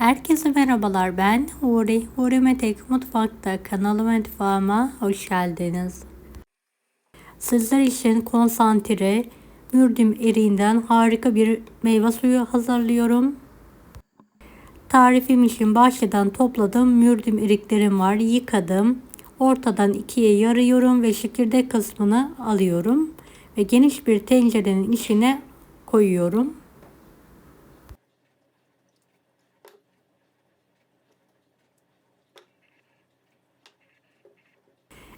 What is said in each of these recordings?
Herkese merhabalar ben Huri. Huri Metek Mutfak'ta kanalıma mutfağıma hoş geldiniz. Sizler için konsantre mürdüm eriğinden harika bir meyve suyu hazırlıyorum. Tarifim için bahçeden topladığım mürdüm eriklerim var. Yıkadım. Ortadan ikiye yarıyorum ve çekirdek kısmını alıyorum. Ve geniş bir tencerenin içine koyuyorum.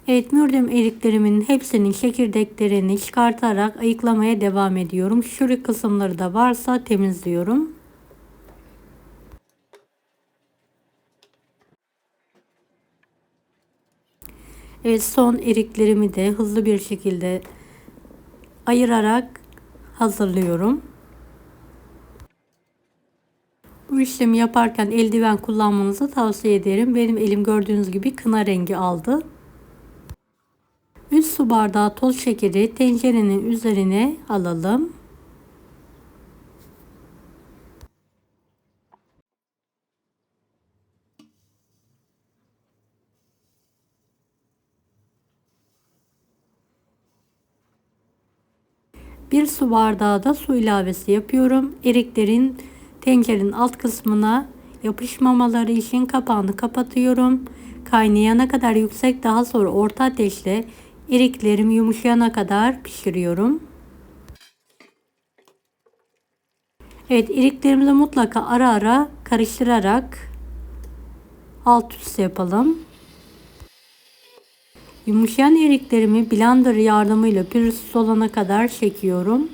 Evet mürdüm eriklerimin hepsinin çekirdeklerini çıkartarak ayıklamaya devam ediyorum. Şuruk kısımları da varsa temizliyorum. Evet son eriklerimi de hızlı bir şekilde ayırarak hazırlıyorum. Bu işlemi yaparken eldiven kullanmanızı tavsiye ederim. Benim elim gördüğünüz gibi kına rengi aldı. 3 su bardağı toz şekeri tencerenin üzerine alalım. Bir su bardağı da su ilavesi yapıyorum. Eriklerin tencerenin alt kısmına yapışmamaları için kapağını kapatıyorum. Kaynayana kadar yüksek daha sonra orta ateşle eriklerim yumuşayana kadar pişiriyorum. Evet eriklerimizi mutlaka ara ara karıştırarak alt üst yapalım. Yumuşayan eriklerimi blender yardımıyla pürüzsüz olana kadar çekiyorum.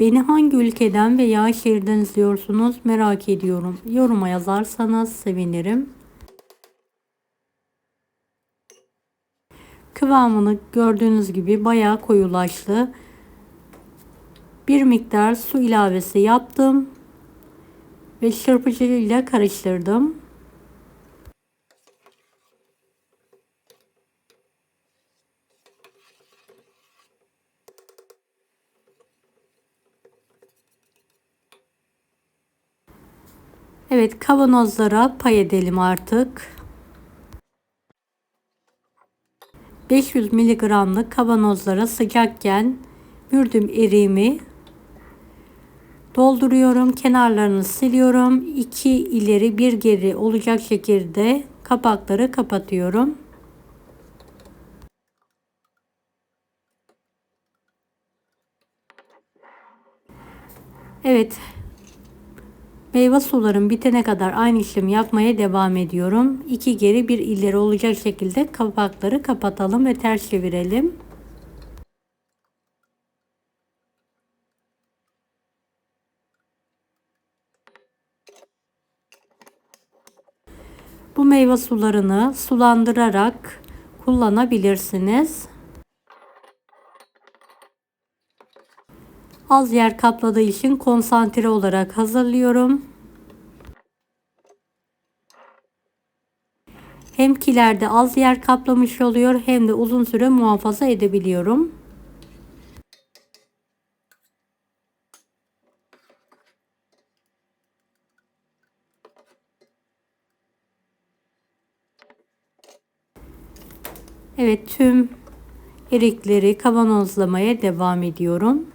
Beni hangi ülkeden veya şehirden izliyorsunuz merak ediyorum. Yoruma yazarsanız sevinirim. Kıvamını gördüğünüz gibi bayağı koyulaştı. Bir miktar su ilavesi yaptım ve çırpıcı ile karıştırdım. Evet kavanozlara pay edelim artık. 500 miligramlık kavanozlara sıcakken mürdüm eriğimi dolduruyorum. Kenarlarını siliyorum. 2 ileri bir geri olacak şekilde kapakları kapatıyorum. Evet Meyve sularım bitene kadar aynı işlemi yapmaya devam ediyorum. İki geri bir ileri olacak şekilde kapakları kapatalım ve ters çevirelim. Bu meyve sularını sulandırarak kullanabilirsiniz. Az yer kapladığı için konsantre olarak hazırlıyorum. Hem kilerde az yer kaplamış oluyor hem de uzun süre muhafaza edebiliyorum. Evet tüm erikleri kavanozlamaya devam ediyorum.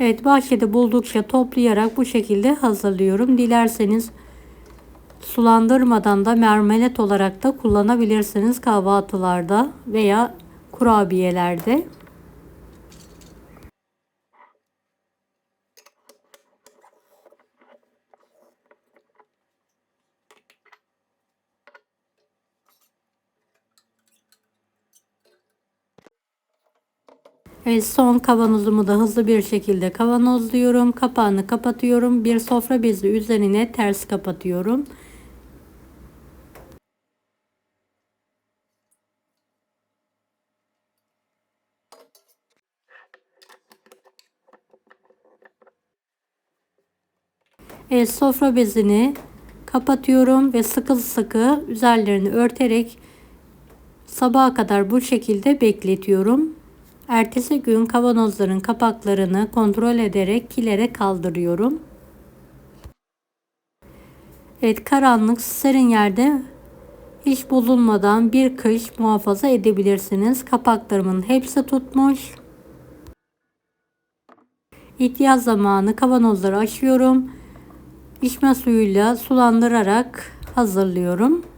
Evet bahçede buldukça toplayarak bu şekilde hazırlıyorum. Dilerseniz sulandırmadan da mermelet olarak da kullanabilirsiniz kahvaltılarda veya kurabiyelerde. Son kavanozumu da hızlı bir şekilde kavanozluyorum. Kapağını kapatıyorum. Bir sofra bezi üzerine ters kapatıyorum. Evet sofra bezini kapatıyorum ve sıkı sıkı üzerlerini örterek sabaha kadar bu şekilde bekletiyorum. Ertesi gün kavanozların kapaklarını kontrol ederek kilere kaldırıyorum. Evet karanlık serin yerde hiç bozulmadan bir kış muhafaza edebilirsiniz. Kapaklarımın hepsi tutmuş. İhtiyaç zamanı kavanozları açıyorum. İçme suyuyla sulandırarak hazırlıyorum.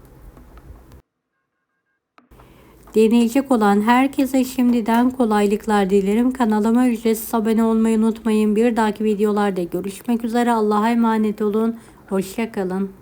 Deneyecek olan herkese şimdiden kolaylıklar dilerim. Kanalıma ücretsiz abone olmayı unutmayın. Bir dahaki videolarda görüşmek üzere. Allah'a emanet olun. Hoşçakalın.